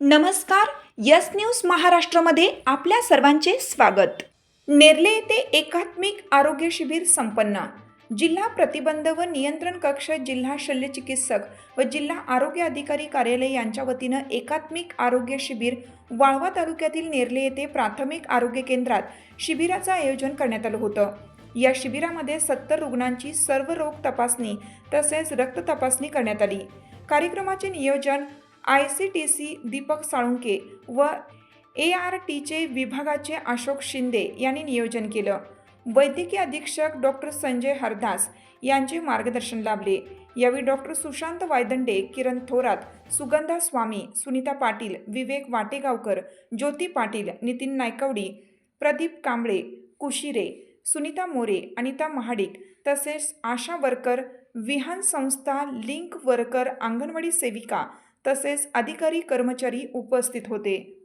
नमस्कार yes news महाराष्ट्रामध्ये आपल्या सर्वांचे स्वागत. नेरले येथे एकात्मिक आरोग्य शिबिर संपन्न. जिल्हा प्रतिबंध व नियंत्रण कक्ष जिल्हा शल्यचिकित्सक व जिल्हा आरोग्य अधिकारी कार्यालय यांच्या वतीनं एकात्मिक आरोग्य शिबिर वाळवा तालुक्यातील नेरले येथे प्राथमिक आरोग्य केंद्रात शिबिराचं आयोजन करण्यात आलं होतं. या शिबिरामध्ये सत्तर रुग्णांची सर्व रोग तपासणी तसेच रक्त तपासणी करण्यात आली. कार्यक्रमाचे नियोजन I C T C Deepak Salunke व ए आर टीचे विभागाचे अशोक शिंदे यांनी नियोजन केलं. वैद्यकीय अधीक्षक डॉक्टर संजय हरदास यांचे मार्गदर्शन लाभले. यावेळी डॉक्टर सुशांत वायदंडे किरण थोरात सुगंधा स्वामी सुनीता पाटील विवेक वाटेगावकर ज्योती पाटील नितीन नायकवडी प्रदीप कांबळे कुशिरे सुनीता मोरे अनिता महाडिक तसेच आशा वर्कर विहान संस्था लिंक वर्कर अंगणवाडी सेविका तसेच अधिकारी कर्मचारी उपस्थित होते.